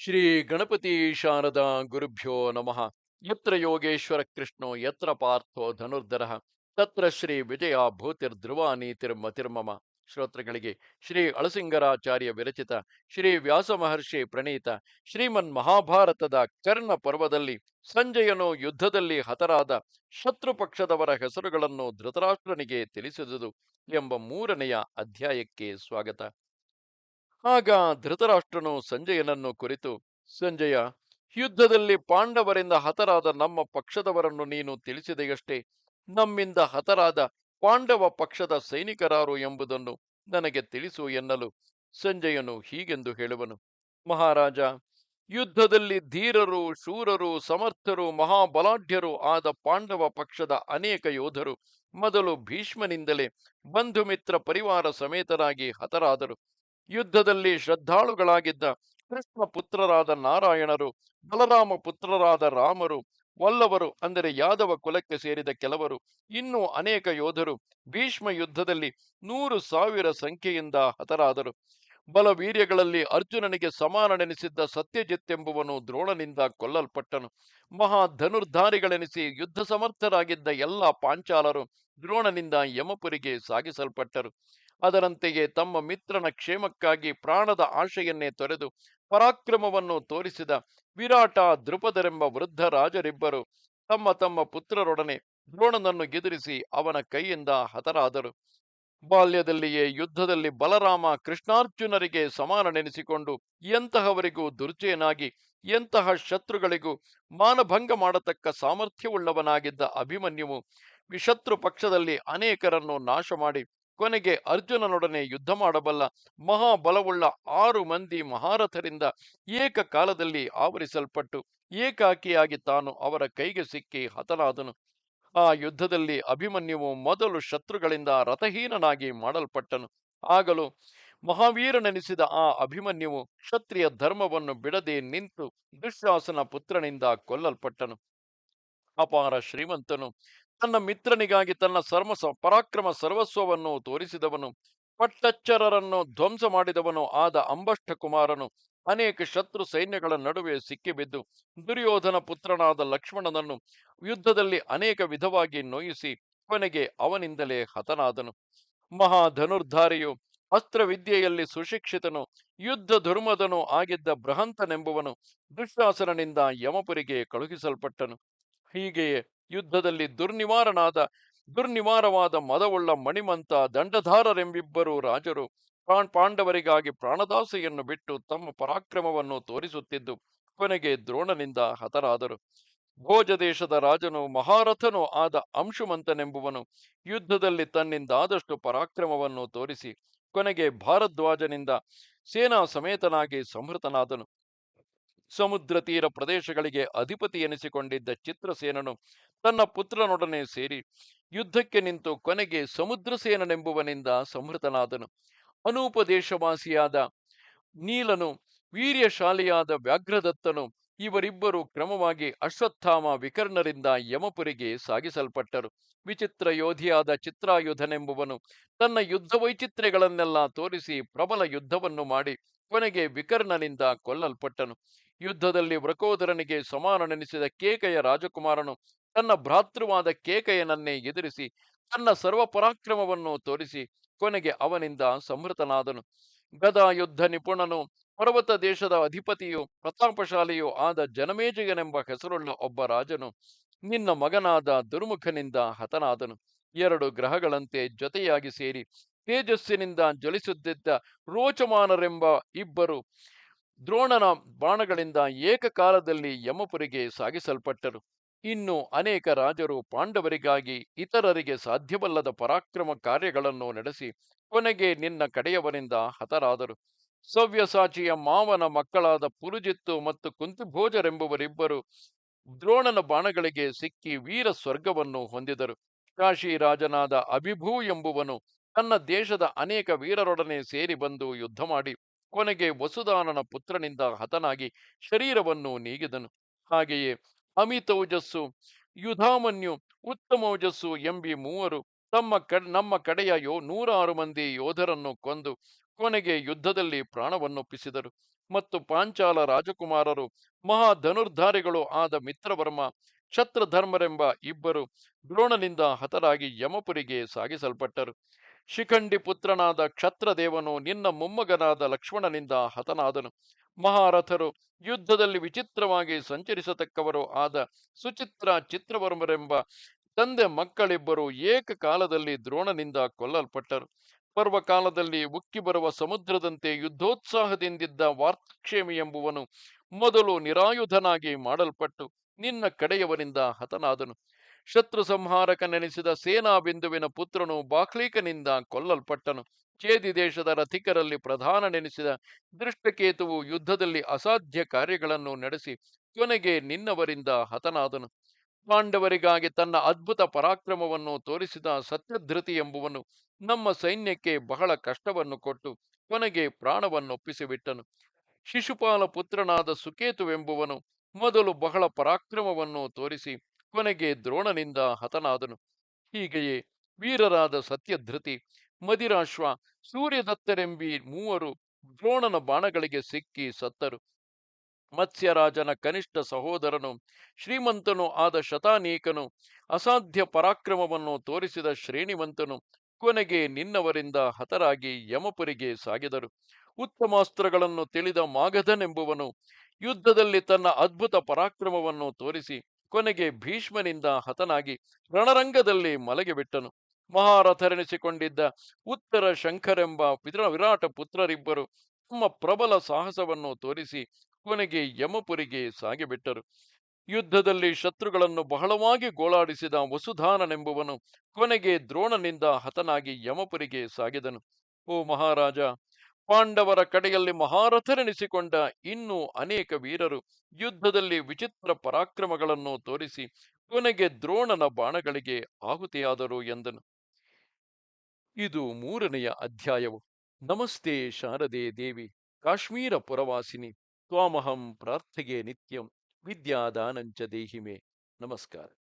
ಶ್ರೀ ಗಣಪತಿ ಶಾರದಾ ಗುರುಭ್ಯೋ ನಮಃ. ಯತ್ರ ಯೋಗೇಶ್ವರ ಕೃಷ್ಣೋ, ಯತ್ರ ಪಾರ್ಥೋ ಧನುರ್ಧರ, ತತ್ರ ಶ್ರೀ ವಿಜಯ ಭೂತಿರ್ಧ್ರುವ ನೀತಿರ್ಮತಿರ್ಮಮ ಶ್ರೋತೃಗಳಿಗೆ ಶ್ರೀ ಅಳಸಿಂಗರಾಚಾರ್ಯ ವಿರಚಿತ, ಶ್ರೀ ವ್ಯಾಸ ಮಹರ್ಷಿ ಪ್ರಣೀತ, ಶ್ರೀಮನ್ ಮಹಾಭಾರತದ ಕರ್ಣ ಪರ್ವದಲ್ಲಿ ಸಂಜಯನು ಯುದ್ಧದಲ್ಲಿ ಹತರಾದ ಶತ್ರು ಪಕ್ಷದವರ ಹೆಸರುಗಳನ್ನು ಧೃತರಾಷ್ಟ್ರನಿಗೆ ತಿಳಿಸಿದುದು ಎಂಬ ಮೂರನೆಯ ಅಧ್ಯಾಯಕ್ಕೆ ಸ್ವಾಗತ. ಆಗ ಧೃತರಾಷ್ಟ್ರನು ಸಂಜಯನನ್ನು ಕುರಿತು, ಸಂಜಯ, ಯುದ್ಧದಲ್ಲಿ ಪಾಂಡವರಿಂದ ಹತರಾದ ನಮ್ಮ ಪಕ್ಷದವರನ್ನು ನೀನು ತಿಳಿಸಿದೆಯಷ್ಟೇ? ನಮ್ಮಿಂದ ಹತರಾದ ಪಾಂಡವ ಪಕ್ಷದ ಸೈನಿಕರಾರು ಎಂಬುದನ್ನು ನನಗೆ ತಿಳಿಸು ಎನ್ನಲು? ಸಂಜಯನು ಹೀಗೆಂದು ಹೇಳುವನು. ಮಹಾರಾಜ, ಯುದ್ಧದಲ್ಲಿ ಧೀರರು, ಶೂರರು, ಸಮರ್ಥರು, ಮಹಾಬಲಾಢ್ಯರು ಆದ ಪಾಂಡವ ಪಕ್ಷದ ಅನೇಕ ಯೋಧರು ಮೊದಲು ಭೀಷ್ಮನಿಂದಲೇ ಬಂಧುಮಿತ್ರ ಪರಿವಾರ ಸಮೇತರಾಗಿ ಹತರಾದರು. ಯುದ್ಧದಲ್ಲಿ ಶ್ರದ್ಧಾಳುಗಳಾಗಿದ್ದ ಕೃಷ್ಣ ಪುತ್ರರಾದ ನಾರಾಯಣರು, ಬಲರಾಮ ಪುತ್ರರಾದ ರಾಮರು, ವಲ್ಲವರು ಅಂದರೆ ಯಾದವ ಕುಲಕ್ಕೆ ಸೇರಿದ ಕೆಲವರು, ಇನ್ನೂ ಅನೇಕ ಯೋಧರು ಭೀಷ್ಮ ಯುದ್ಧದಲ್ಲಿ ನೂರು ಸಾವಿರ ಸಂಖ್ಯೆಯಿಂದ ಹತರಾದರು. ಬಲವೀರ್ಯಗಳಲ್ಲಿ ಅರ್ಜುನನಿಗೆ ಸಮಾನನೆನಿಸಿದ್ದ ಸತ್ಯಜಿತ್ ಎಂಬುವನು ದ್ರೋಣನಿಂದ ಕೊಲ್ಲಲ್ಪಟ್ಟನು. ಮಹಾ ಧನುರ್ಧಾರಿಗಳೆನಿಸಿ ಯುದ್ಧ ಸಮರ್ಥರಾಗಿದ್ದ ಎಲ್ಲ ಪಾಂಚಾಲರು ದ್ರೋಣನಿಂದ ಯಮಪುರಿಗೆ ಸಾಗಿಸಲ್ಪಟ್ಟರು. ಅದರಂತೆಯೇ ತಮ್ಮ ಮಿತ್ರನ ಕ್ಷೇಮಕ್ಕಾಗಿ ಪ್ರಾಣದ ಆಶೆಯನ್ನೇ ತೊರೆದು ಪರಾಕ್ರಮವನ್ನು ತೋರಿಸಿದ ವಿರಾಟ ದೃಪದರೆಂಬ ವೃದ್ಧ ರಾಜರಿಬ್ಬರು ತಮ್ಮ ತಮ್ಮ ಪುತ್ರರೊಡನೆ ದ್ರೋಣನನ್ನು ಎದುರಿಸಿ ಅವನ ಕೈಯಿಂದ ಹತರಾದರು. ಬಾಲ್ಯದಲ್ಲಿಯೇ ಯುದ್ಧದಲ್ಲಿ ಬಲರಾಮ ಕೃಷ್ಣಾರ್ಜುನರಿಗೆ ಸಮಾನನೆನಿಸಿಕೊಂಡು ಎಂತಹವರಿಗೂ ದುರ್ಜಯನಾಗಿ ಎಂತಹ ಶತ್ರುಗಳಿಗೂ ಮಾನಭಂಗ ಮಾಡತಕ್ಕ ಸಾಮರ್ಥ್ಯವುಳ್ಳವನಾಗಿದ್ದ ಅಭಿಮನ್ಯುವು ವಿಶತ್ರು ಪಕ್ಷದಲ್ಲಿ ಅನೇಕರನ್ನು ನಾಶ ಮಾಡಿ ಕೊನೆಗೆ ಅರ್ಜುನನೊಡನೆ ಯುದ್ಧ ಮಾಡಬಲ್ಲ ಮಹಾಬಲವುಳ್ಳ ಆರು ಮಂದಿ ಮಹಾರಥರಿಂದ ಏಕಕಾಲದಲ್ಲಿ ಆವರಿಸಲ್ಪಟ್ಟು ಏಕಾಕಿಯಾಗಿ ತಾನು ಅವರ ಕೈಗೆ ಸಿಕ್ಕಿ ಹತನಾದನು. ಆ ಯುದ್ಧದಲ್ಲಿ ಅಭಿಮನ್ಯುವು ಮೊದಲು ಶತ್ರುಗಳಿಂದ ರಥಹೀನನಾಗಿ ಮಾಡಲ್ಪಟ್ಟನು. ಆಗಲೂ ಮಹಾವೀರನೆನಿಸಿದ ಆ ಅಭಿಮನ್ಯುವು ಕ್ಷತ್ರಿಯ ಧರ್ಮವನ್ನು ಬಿಡದೆ ನಿಂತು ದುಶ್ಯಾಸನ ಪುತ್ರನಿಂದ ಕೊಲ್ಲಲ್ಪಟ್ಟನು. ಅಪಾರ ಶ್ರೀಮಂತನು ತನ್ನ ಮಿತ್ರನಿಗಾಗಿ ತನ್ನ ಸರ್ಮ ಪರಾಕ್ರಮ ಸರ್ವಸ್ವವನ್ನು ತೋರಿಸಿದವನು, ಪಟ್ಟಚ್ಚರರನ್ನು ಧ್ವಂಸ ಮಾಡಿದವನು ಆದ ಅಂಬಷ್ಟ ಕುಮಾರನು ಅನೇಕ ಶತ್ರು ಸೈನ್ಯಗಳ ನಡುವೆ ಸಿಕ್ಕಿಬಿದ್ದು, ದುರ್ಯೋಧನ ಪುತ್ರನಾದ ಲಕ್ಷ್ಮಣನನ್ನು ಯುದ್ಧದಲ್ಲಿ ಅನೇಕ ವಿಧವಾಗಿ ನೋಯಿಸಿ ಕೊನೆಗೆ ಅವನಿಂದಲೇ ಹತನಾದನು. ಮಹಾಧನುರ್ಧಾರಿಯು ಅಸ್ತ್ರವಿದ್ಯೆಯಲ್ಲಿ ಸುಶಿಕ್ಷಿತನು, ಯುದ್ಧ ಧರ್ಮದನು ಆಗಿದ್ದ ಬೃಹಂತನೆಂಬುವನು ದುಶಾಸನನಿಂದ ಯಮಪುರಿಗೆ ಕಳುಹಿಸಲ್ಪಟ್ಟನು. ಹೀಗೆಯೇ ಯುದ್ಧದಲ್ಲಿ ದುರ್ನಿವಾರನಾದ, ದುರ್ನಿವಾರವಾದ ಮದವುಳ್ಳ ಮಣಿಮಂತ, ದಂಡಧಾರರೆಂಬಿಬ್ಬರು ರಾಜರು ಪಾಂಡವರಿಗಾಗಿ ಪ್ರಾಣದಾಸೆಯನ್ನು ಬಿಟ್ಟು ತಮ್ಮ ಪರಾಕ್ರಮವನ್ನು ತೋರಿಸುತ್ತಿದ್ದು, ಕೊನೆಗೆ ದ್ರೋಣನಿಂದ ಹತರಾದರು. ಭೋಜ ದೇಶದ ರಾಜನು ಮಹಾರಥನೂ ಆದ ಅಂಶುಮಂತನೆಂಬುವನು ಯುದ್ಧದಲ್ಲಿ ತನ್ನಿಂದಾದಷ್ಟು ಪರಾಕ್ರಮವನ್ನು ತೋರಿಸಿ, ಕೊನೆಗೆ ಭಾರದ್ವಾಜನಿಂದ ಸೇನಾ ಸಮೇತನಾಗಿ ಸಂಹೃತನಾದನು. ಸಮುದ್ರ ತೀರ ಪ್ರದೇಶಗಳಿಗೆ ಅಧಿಪತಿ ಎನಿಸಿಕೊಂಡಿದ್ದ ಚಿತ್ರಸೇನನು ತನ್ನ ಪುತ್ರನೊಡನೆ ಸೇರಿ ಯುದ್ಧಕ್ಕೆ ನಿಂತು ಕೊನೆಗೆ ಸಮುದ್ರಸೇನನೆಂಬುವನಿಂದ ಸಂಹೃತನಾದನು. ಅನೂಪದೇಶವಾಸಿಯಾದ ನೀಲನು, ವೀರ್ಯಶಾಲಿಯಾದ ವ್ಯಾಘ್ರದತ್ತನು, ಇವರಿಬ್ಬರು ಕ್ರಮವಾಗಿ ಅಶ್ವತ್ಥಾಮ ವಿಕರ್ಣರಿಂದ ಯಮಪುರಿಗೆ ಸಾಗಿಸಲ್ಪಟ್ಟರು. ವಿಚಿತ್ರ ಯೋಧಿಯಾದ ಚಿತ್ರಾಯುಧನೆಂಬುವನು ತನ್ನ ಯುದ್ಧ ವೈಚಿತ್ರ್ಯಗಳನ್ನೆಲ್ಲ ತೋರಿಸಿ ಪ್ರಬಲ ಯುದ್ಧವನ್ನು ಮಾಡಿ ಕೊನೆಗೆ ವಿಕರ್ಣನಿಂದ ಕೊಲ್ಲಲ್ಪಟ್ಟನು. ಯುದ್ಧದಲ್ಲಿ ವೃಕೋದರನಿಗೆ ಸಮಾನನೆನಿಸಿದ ಕೇಕೆಯ ರಾಜಕುಮಾರನು ತನ್ನ ಭ್ರಾತೃವಾದ ಕೇಕೆಯನನ್ನೇ ಎದುರಿಸಿ ತನ್ನ ಸರ್ವಪರಾಕ್ರಮವನ್ನು ತೋರಿಸಿ ಕೊನೆಗೆ ಅವನಿಂದ ಸಮೃತನಾದನು ಗದಾ ಯುದ್ಧ ನಿಪುಣನು ಪರ್ವತ ದೇಶದ ಅಧಿಪತಿಯು ಪ್ರತಾಪಶಾಲಿಯೂ ಆದ ಜನಮೇಜಯನೆಂಬ ಹೆಸರುಳ್ಳ ಒಬ್ಬ ರಾಜನು ನಿನ್ನ ಮಗನಾದ ದುರ್ಮುಖನಿಂದ ಹತನಾದನು. ಎರಡು ಗ್ರಹಗಳಂತೆ ಜೊತೆಯಾಗಿ ಸೇರಿ ತೇಜಸ್ಸಿನಿಂದ ಜ್ವಲಿಸುತ್ತಿದ್ದ ರೋಚಮಾನರೆಂಬ ಇಬ್ಬರು ದ್ರೋಣನ ಬಾಣಗಳಿಂದ ಏಕಕಾಲದಲ್ಲಿ ಯಮಪುರಿಗೆ ಸಾಗಿಸಲ್ಪಟ್ಟರು. ಇನ್ನು ಅನೇಕ ರಾಜರು ಪಾಂಡವರಿಗಾಗಿ ಇತರರಿಗೆ ಸಾಧ್ಯವಲ್ಲದ ಪರಾಕ್ರಮ ಕಾರ್ಯಗಳನ್ನು ನಡೆಸಿ ಕೊನೆಗೆ ನಿನ್ನ ಕಡೆಯವರಿಂದ ಹತರಾದರು. ಸವ್ಯಸಾಚಿಯ ಮಾವನ ಮಕ್ಕಳಾದ ಪುರುಜಿತ್ತು ಮತ್ತು ಕುಂತಿಭೋಜರೆಂಬುವರಿಬ್ಬರು ದ್ರೋಣನ ಬಾಣಗಳಿಗೆ ಸಿಕ್ಕಿ ವೀರ ಸ್ವರ್ಗವನ್ನು ಹೊಂದಿದರು. ಕಾಶಿ ರಾಜನಾದ ಅಭಿಭೂ ಎಂಬುವನು ತನ್ನ ದೇಶದ ಅನೇಕ ವೀರರೊಡನೆ ಸೇರಿ ಬಂದು ಯುದ್ಧ ಮಾಡಿ ಕೊನೆಗೆ ವಸುದಾನನ ಪುತ್ರನಿಂದ ಹತನಾಗಿ ಶರೀರವನ್ನು ನೀಗಿದನು. ಹಾಗೆಯೇ ಅಮಿತೌಜಸ್ಸು, ಯುಧಾಮನ್ಯು ಉತ್ತಮೌಜಸ್ಸು ಎಂಬಿ ಮೂವರು ತಮ್ಮ ಕ, ನಮ್ಮ ಕಡೆಯ ಯೋ ನೂರಾರು ಮಂದಿ ಯೋಧರನ್ನು ಕೊಂದು ಕೊನೆಗೆ ಯುದ್ಧದಲ್ಲಿ ಪ್ರಾಣವನ್ನೊಪ್ಪಿಸಿದರು. ಮತ್ತು ಪಾಂಚಾಲ ರಾಜಕುಮಾರರು ಮಹಾ ಧನುರ್ಧಾರಿಗಳು ಆದ ಮಿತ್ರವರ್ಮ ಛತ್ರಧರ್ಮರೆಂಬ ಇಬ್ಬರು ದ್ರೋಣನಿಂದ ಹತರಾಗಿ ಯಮಪುರಿಗೆ ಸಾಗಿಸಲ್ಪಟ್ಟರು. ಶಿಖಂಡಿ ಪುತ್ರನಾದ ಕ್ಷತ್ರದೇವನು ನಿನ್ನ ಮೊಮ್ಮಗನಾದ ಲಕ್ಷ್ಮಣನಿಂದ ಹತನಾದನು. ಮಹಾರಥರು ಯುದ್ಧದಲ್ಲಿ ವಿಚಿತ್ರವಾಗಿ ಸಂಚರಿಸತಕ್ಕವರು ಆದ ಸುಚಿತ್ರ ಚಿತ್ರವರ್ಮರೆಂಬ ತಂದೆ ಮಕ್ಕಳಿಬ್ಬರು ಏಕಕಾಲದಲ್ಲಿ ದ್ರೋಣನಿಂದ ಕೊಲ್ಲಲ್ಪಟ್ಟರು. ಪರ್ವಕಾಲದಲ್ಲಿ ಉಕ್ಕಿ ಬರುವ ಸಮುದ್ರದಂತೆ ಯುದ್ಧೋತ್ಸಾಹದಿಂದಿದ್ದ ವಾರ್ತಕ್ಷೇಮಿ ಎಂಬುವನು ಮೊದಲು ನಿರಾಯುಧನಾಗಿ ಮಾಡಲ್ಪಟ್ಟು ನಿನ್ನ ಕಡೆಯವರಿಂದ ಹತನಾದನು. ಶತ್ರು ಸಂಹಾರಕ ನೆನೆಸಿದ ಸೇನಾ ಬಿಂದುವಿನ ಪುತ್ರನು ಬಾಕ್ಲೀಕನಿಂದ ಕೊಲ್ಲಲ್ಪಟ್ಟನು. ಚೇದಿ ದೇಶದ ರಥಿಕರಲ್ಲಿ ಪ್ರಧಾನ ನೆನೆಸಿದ ದೃಷ್ಟಕೇತುವು ಯುದ್ಧದಲ್ಲಿ ಅಸಾಧ್ಯ ಕಾರ್ಯಗಳನ್ನು ನಡೆಸಿ ಕೊನೆಗೆ ನಿನ್ನವರಿಂದ ಹತನಾದನು. ಪಾಂಡವರಿಗಾಗಿ ತನ್ನ ಅದ್ಭುತ ಪರಾಕ್ರಮವನ್ನು ತೋರಿಸಿದ ಸತ್ಯಧೃತಿ ಎಂಬುವನು ನಮ್ಮ ಸೈನ್ಯಕ್ಕೆ ಬಹಳ ಕಷ್ಟವನ್ನು ಕೊಟ್ಟು ಕೊನೆಗೆ ಪ್ರಾಣವನ್ನೊಪ್ಪಿಸಿಬಿಟ್ಟನು. ಶಿಶುಪಾಲ ಪುತ್ರನಾದ ಸುಕೇತುವೆಂಬುವನು ಮೊದಲು ಬಹಳ ಪರಾಕ್ರಮವನ್ನು ತೋರಿಸಿ ಕೊನೆಗೆ ದ್ರೋಣನಿಂದ ಹತನಾದನು. ಹೀಗೆಯೇ ವೀರರಾದ ಸತ್ಯಧೃತಿ ಮದಿರಾಶ್ವ ಸೂರ್ಯದತ್ತರೆಂಬಿ ಮೂವರು ದ್ರೋಣನ ಬಾಣಗಳಿಗೆ ಸಿಕ್ಕಿ ಸತ್ತರು. ಮತ್ಸ್ಯರಾಜನ ಕನಿಷ್ಠ ಸಹೋದರನು, ಶ್ರೀಮಂತನು ಆದ ಶತಾನೀಕನು, ಅಸಾಧ್ಯ ಪರಾಕ್ರಮವನ್ನು ತೋರಿಸಿದ ಶ್ರೇಣಿವಂತನು ಕೊನೆಗೆ ನಿನ್ನವರಿಂದ ಹತರಾಗಿ ಯಮಪುರಿಗೆ ಸಾಗಿದರು. ಉತ್ತಮಾಸ್ತ್ರಗಳನ್ನು ತಿಳಿದ ಮಾಗಧನೆಂಬುವನು ಯುದ್ಧದಲ್ಲಿ ತನ್ನ ಅದ್ಭುತ ಪರಾಕ್ರಮವನ್ನು ತೋರಿಸಿ ಕೊನೆಗೆ ಭೀಷ್ಮನಿಂದ ಹತನಾಗಿ ರಣರಂಗದಲ್ಲಿ ಮಲಗಿಬಿಟ್ಟನು. ಮಹಾರಥರೆನಿಸಿಕೊಂಡಿದ್ದ ಉತ್ತರ ಶಂಕರೆಂಬ ಪಿತೃ ವಿರಾಟ ಪುತ್ರರಿಬ್ಬರು ತಮ್ಮ ಪ್ರಬಲ ಸಾಹಸವನ್ನು ತೋರಿಸಿ ಕೊನೆಗೆ ಯಮಪುರಿಗೆ ಸಾಗಿಬಿಟ್ಟರು. ಯುದ್ಧದಲ್ಲಿ ಶತ್ರುಗಳನ್ನು ಬಹಳವಾಗಿ ಗೋಳಾಡಿಸಿದ ವಸುಧಾನನೆಂಬುವನು ಕೊನೆಗೆ ದ್ರೋಣನಿಂದ ಹತನಾಗಿ ಯಮಪುರಿಗೆ ಸಾಗಿದನು. ಓ ಮಹಾರಾಜ ಪಾಂಡವರ ಕಡೆಯಲ್ಲಿ ಮಹಾರಥರೆನಿಸಿಕೊಂಡ ಇನ್ನೂ ಅನೇಕ ವೀರರು ಯುದ್ಧದಲ್ಲಿ ವಿಚಿತ್ರ ಪರಾಕ್ರಮಗಳನ್ನು ತೋರಿಸಿ ಕೊನೆಗೆ ದ್ರೋಣನ ಬಾಣಗಳಿಗೆ ಆಹುತಿಯಾದರು ಎಂದನು. ಇದು ಮೂರನೆಯ ಅಧ್ಯಾಯವು. ನಮಸ್ತೆ ಶಾರದೆ ದೇವಿ, ಕಾಶ್ಮೀರ ಪುರವಾಸಿನಿ, ತ್ವಾಮಹಂ ಪ್ರಾರ್ಥಿಗೆ ನಿತ್ಯಂ, ವಿದ್ಯಾದಾನಂಚ ದೇಹಿಮೆ. ನಮಸ್ಕಾರ.